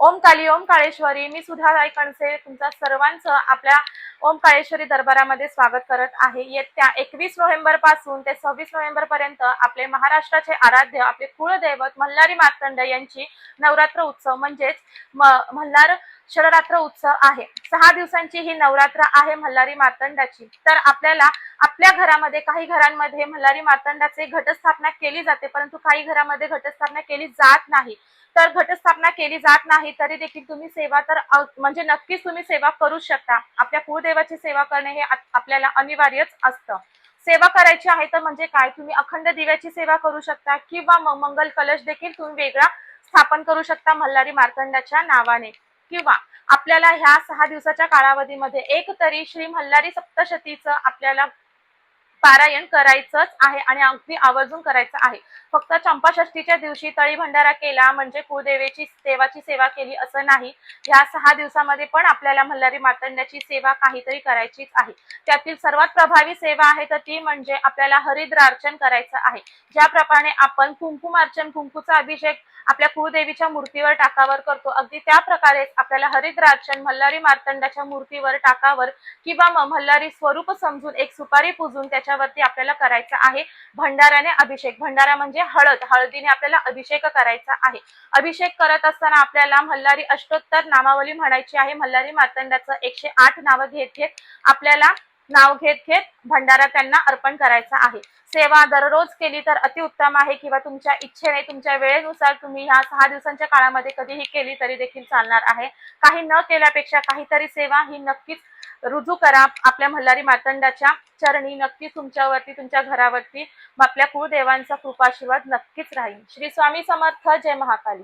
ओम काली ओम काळेश्वरी. मी सुधा कणसे तुमचा सर्वांचं आपल्या ओम काळेश्वरी दरबारामध्ये स्वागत करत आहे. येत्या एकवीस नोव्हेंबरपासून ते सव्वीस नोव्हेंबर पर्यंत आपले महाराष्ट्राचे आराध्य आपले कुळदैवत मल्हारी मार्तंड यांची नवरात्र उत्सव म्हणजेच म- मल्हार शररात्र उत्सव आहे. सहा दिवसांची ही नवरात्र आहे मल्हारी मार्तंडाची तर आपल्याला आपल्या घरामध्ये काही घरांमध्ये मल्हारी मार्तंडाचे घटस्थापना केली जाते परंतु काही घरामध्ये घटस्थापना केली जात नाही. तर घटस्थापना केली जात नाही तरी देखील तुम्ही सेवा तर म्हणजे नक्कीच तुम्ही सेवा करू शकता. आपल्या कुळदेवाची सेवा करणे हे आपल्याला अनिवार्यच असतं. सेवा करायची आहे तर म्हणजे काय? तुम्ही अखंड दिव्याची सेवा करू शकता किंवा मंगल कलश देखील तुम्ही वेगळा स्थापन करू शकता मल्हारी मार्तंडाच्या नावाने. किंवा आपल्याला ह्या सहा दिवसाच्या कालावधीमध्ये एक तरी श्री मल्हारी सप्तशतीचं आपल्याला पारायण करायचंच आहे आणि अगदी आवर्जून करायचं आहे. फक्त चंपाषष्टीच्या दिवशी तळी भंडारा केला म्हणजे कुळदेवीची देवाची सेवा केली असं नाही. ह्या सहा दिवसामध्ये पण आपल्याला मल्हारी मातंड्याची सेवा काहीतरी करायचीच आहे. त्यातील सर्वात प्रभावी सेवा आहे तर ती म्हणजे आपल्याला हरिद्रार्चन करायचं आहे. ज्याप्रमाणे आपण कुंकुम अर्चन कुंकूचा अभिषेक आपल्या कुळदेवीच्या मूर्तीवर टाकावर करतो. अगदी त्या प्रकारे आपल्याला हरिद्रार्चन मल्हारी मार्तंडाच्या मूर्तीवर टाकावर किंवा मग मल्हारी स्वरूप समजून एक सुपारी पूजून त्याच्या याच्यावरती आपल्याला करायचा आहे. भंडाऱ्याने अभिषेक. भंडारा म्हणजे हळद. हळदीने आपल्याला अभिषेक करायचा आहे. अभिषेक करत असताना आपल्याला मल्हारी अष्टोत्तर नामावली म्हणायची आहे. मल्हारी मार्तंडाचं एकशे आठ नावं घेत घेत आपल्याला नाव घेत घेत भंडारा त्यांना अर्पण करायचा आहे. सेवा दररोज केली तर अतिउत्तम आहे किंवा तुमच्या इच्छेने तुमच्या वेळेनुसार तुम्ही ह्या सहा दिवसांच्या काळामध्ये कधीही केली तरी देखील चालणार आहे. काही न केल्यापेक्षा काहीतरी सेवा ही नक्कीच रुजू करा आपल्या मल्हारी मातंडाच्या चरणी. नक्कीच तुमच्यावरती तुमच्या घरावरती आपल्या कुळदेवांचा कृपाशीर्वाद नक्कीच राहील. श्री स्वामी समर्थ. जय महाकाली.